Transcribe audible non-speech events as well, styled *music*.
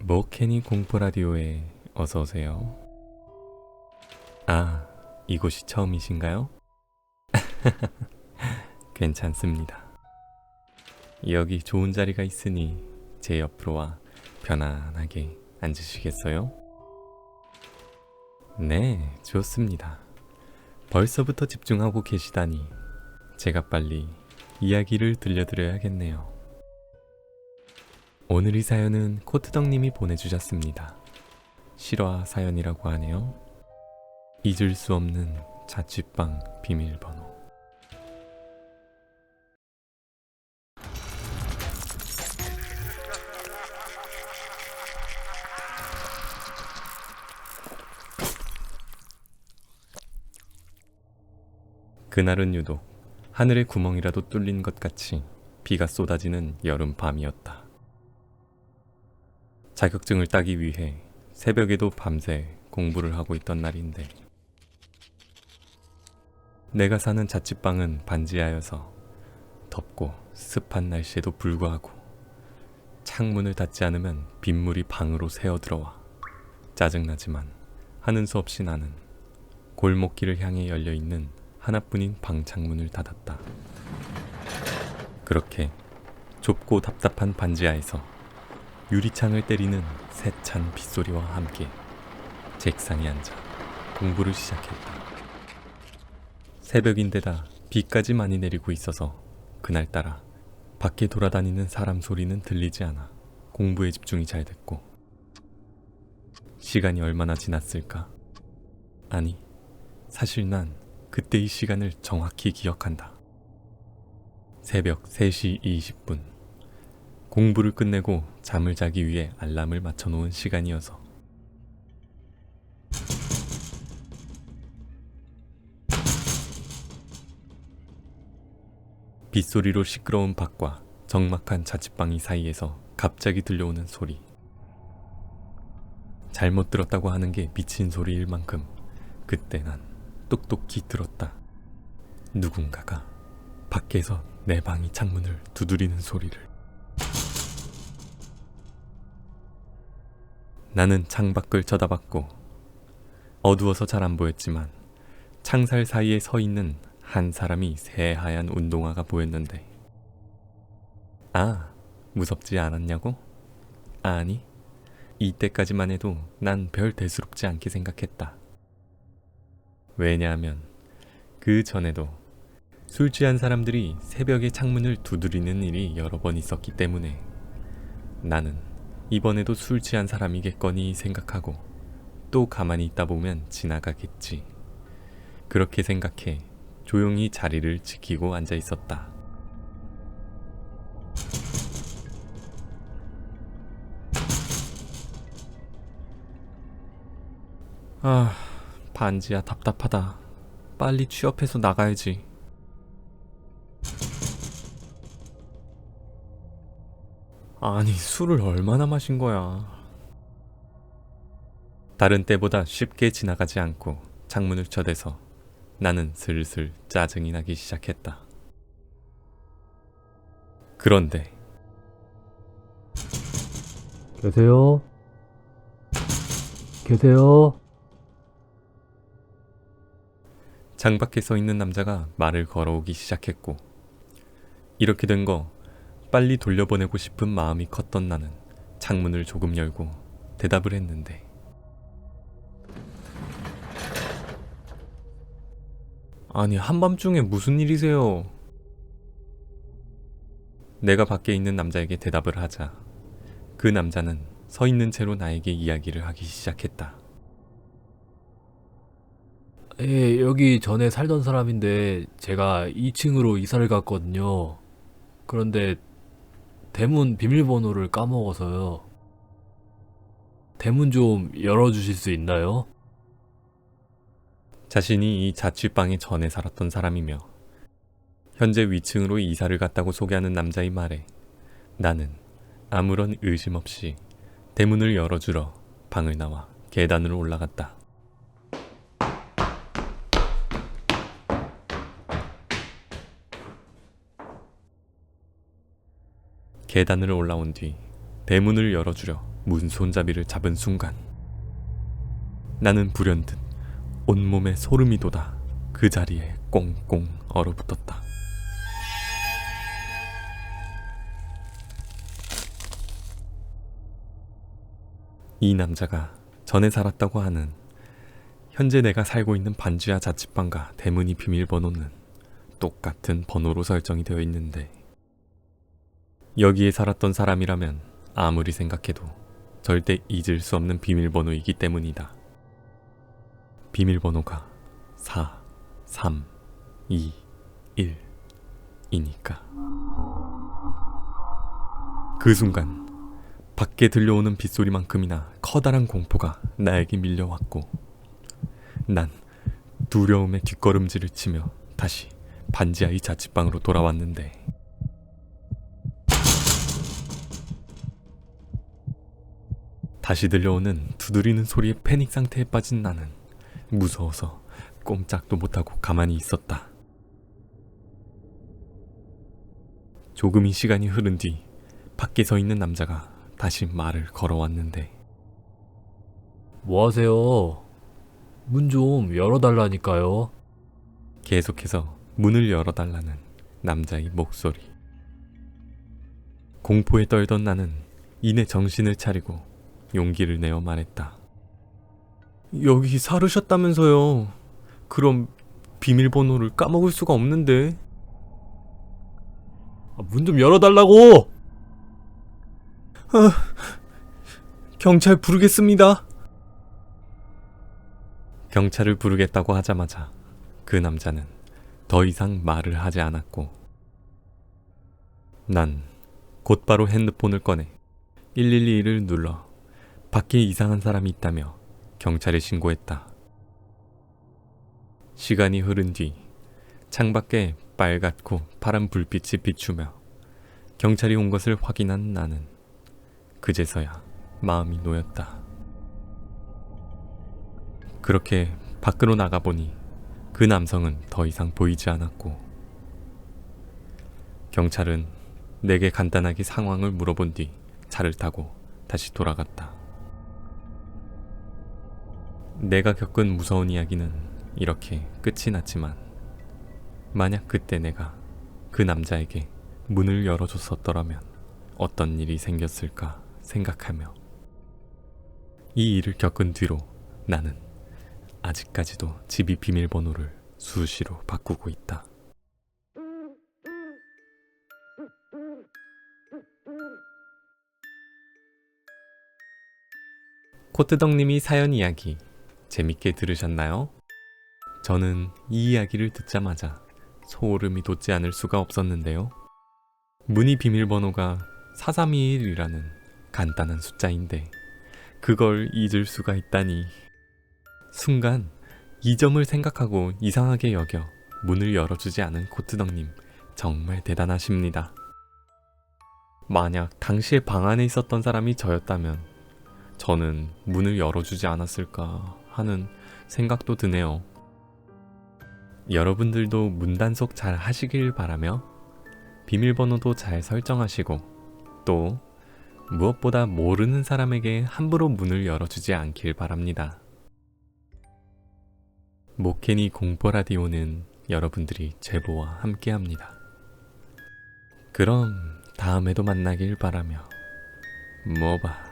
모캐니 공포 라디오에 어서 오세요. 아, 이곳이 처음이신가요? *laughs* 괜찮습니다. 여기 좋은 자리가 있으니 제 옆으로 와 편안하게 앉으시겠어요? 네, 좋습니다. 벌써부터 집중하고 계시다니 제가 빨리 이야기를 들려드려야겠네요. 오늘 이 사연은 코트덕님이 보내주셨습니다. 실화 사연이라고 하네요. 잊을 수 없는 자취방 비밀번호. 그날은 유독 하늘의 구멍이라도 뚫린 것 같이 비가 쏟아지는 여름 밤이었다. 자격증을 따기 위해 새벽에도 밤새 공부를 하고 있던 날인데 내가 사는 자취방은 반지하여서 덥고 습한 날씨에도 불구하고 창문을 닫지 않으면 빗물이 방으로 새어 들어와 짜증나지만 하는 수 없이 나는 골목길을 향해 열려 있는 하나뿐인 방 창문을 닫았다. 그렇게 좁고 답답한 반지하에서 유리창을 때리는 세찬 빗소리와 함께 책상에 앉아 공부를 시작했다. 새벽인데다 비까지 많이 내리고 있어서 그날따라 밖에 돌아다니는 사람 소리는 들리지 않아 공부에 집중이 잘 됐고 시간이 얼마나 지났을까? 아니, 사실 난 그때 이 시간을 정확히 기억한다. 새벽 3시 20분. 공부를 끝내고 잠을 자기 위해 알람을 맞춰놓은 시간이어서 빗소리로 시끄러운 밖과 적막한 자취방이 사이에서 갑자기 들려오는 소리. 잘못 들었다고 하는 게 미친 소리일 만큼 그때 난 똑똑히 들었다. 누군가가 밖에서 내 방이 창문을 두드리는 소리를. 나는 창밖을 쳐다봤고 어두워서 잘 안 보였지만 창살 사이에 서 있는 한 사람이 새하얀 운동화가 보였는데 아 무섭지 않았냐고? 아니 이때까지만 해도 난 별 대수롭지 않게 생각했다. 왜냐하면 그 전에도 술 취한 사람들이 새벽에 창문을 두드리는 일이 여러 번 있었기 때문에 나는 이번에도 술 취한 사람이겠거니 생각하고 또 가만히 있다 보면 지나가겠지. 그렇게 생각해 조용히 자리를 지키고 앉아 있었다. 아, 반지야 답답하다. 빨리 취업해서 나가야지. 아니, 술을 얼마나 마신 거야. 다른 때보다 쉽게 지나가지 않고 창문을 쳐대서 나는 슬슬 짜증이 나기 시작했다. 그런데 계세요? 계세요? 창밖에 서 있는 남자가 말을 걸어오기 시작했고 이렇게 된 거 빨리 돌려보내고 싶은 마음이 컸던 나는 창문을 조금 열고 대답을 했는데 아니 한밤중에 무슨 일이세요? 내가 밖에 있는 남자에게 대답을 하자 그 남자는 서 있는 채로 나에게 이야기를 하기 시작했다. 예, 여기 전에 살던 사람인데 제가 2층으로 이사를 갔거든요. 그런데 대문 비밀번호를 까먹어서요. 대문 좀 열어주실 수 있나요? 자신이 이 자취방에 전에 살았던 사람이며 현재 위층으로 이사를 갔다고 소개하는 남자의 말에 나는 아무런 의심 없이 대문을 열어주러 방을 나와 계단으로 올라갔다. 계단을 올라온 뒤 대문을 열어주려 문 손잡이를 잡은 순간 나는 불현듯 온몸에 소름이 돋아 그 자리에 꽁꽁 얼어붙었다. 이 남자가 전에 살았다고 하는 현재 내가 살고 있는 반지하 자취방과 대문이 비밀번호는 똑같은 번호로 설정이 되어 있는데 여기에 살았던 사람이라면 아무리 생각해도 절대 잊을 수 없는 비밀번호이기 때문이다. 비밀번호가 4, 3, 2, 1 이니까. 그 순간 밖에 들려오는 빗소리만큼이나 커다란 공포가 나에게 밀려왔고 난 두려움에 뒷걸음질을 치며 다시 반지하의 자취방으로 돌아왔는데 다시 들려오는 두드리는 소리에 패닉 상태에 빠진 나는 무서워서 꼼짝도 못하고 가만히 있었다. 조금이 시간이 흐른 뒤 밖에 서 있는 남자가 다시 말을 걸어왔는데 뭐 하세요? 문 좀 열어달라니까요. 계속해서 문을 열어달라는 남자의 목소리. 공포에 떨던 나는 이내 정신을 차리고 용기를 내어 말했다. 여기 살으셨다면서요. 그럼 비밀번호를 까먹을 수가 없는데. 아, 문좀 열어달라고! 경찰 부르겠습니다. 경찰을 부르겠다고 하자마자 그 남자는 더 이상 말을 하지 않았고 난 곧바로 핸드폰을 꺼내 112를 눌러 밖에 이상한 사람이 있다며 경찰에 신고했다. 시간이 흐른 뒤 창밖에 빨갛고 파란 불빛이 비추며 경찰이 온 것을 확인한 나는 그제서야 마음이 놓였다. 그렇게 밖으로 나가보니 그 남성은 더 이상 보이지 않았고 경찰은 내게 간단하게 상황을 물어본 뒤 차를 타고 다시 돌아갔다. 내가 겪은 무서운 이야기는 이렇게 끝이 났지만 만약 그때 내가 그 남자에게 문을 열어줬었더라면 어떤 일이 생겼을까 생각하며 이 일을 겪은 뒤로 나는 아직까지도 집이 비밀번호를 수시로 바꾸고 있다. 코트덕님이 사연 이야기 재밌게 들으셨나요? 저는 이 이야기를 듣자마자 소름이 돋지 않을 수가 없었는데요. 문의 비밀번호가 4321이라는 간단한 숫자인데 그걸 잊을 수가 있다니. 순간 이 점을 생각하고 이상하게 여겨 문을 열어주지 않은 코트덕님 정말 대단하십니다. 만약 당시에 방 안에 있었던 사람이 저였다면 저는 문을 열어주지 않았을까 하는 생각도 드네요. 여러분들도 문단속 잘 하시길 바라며 비밀번호도 잘 설정하시고 또 무엇보다 모르는 사람에게 함부로 문을 열어주지 않길 바랍니다. 모케니 공포라디오는 여러분들이 제보와 함께합니다. 그럼 다음에도 만나길 바라며 모바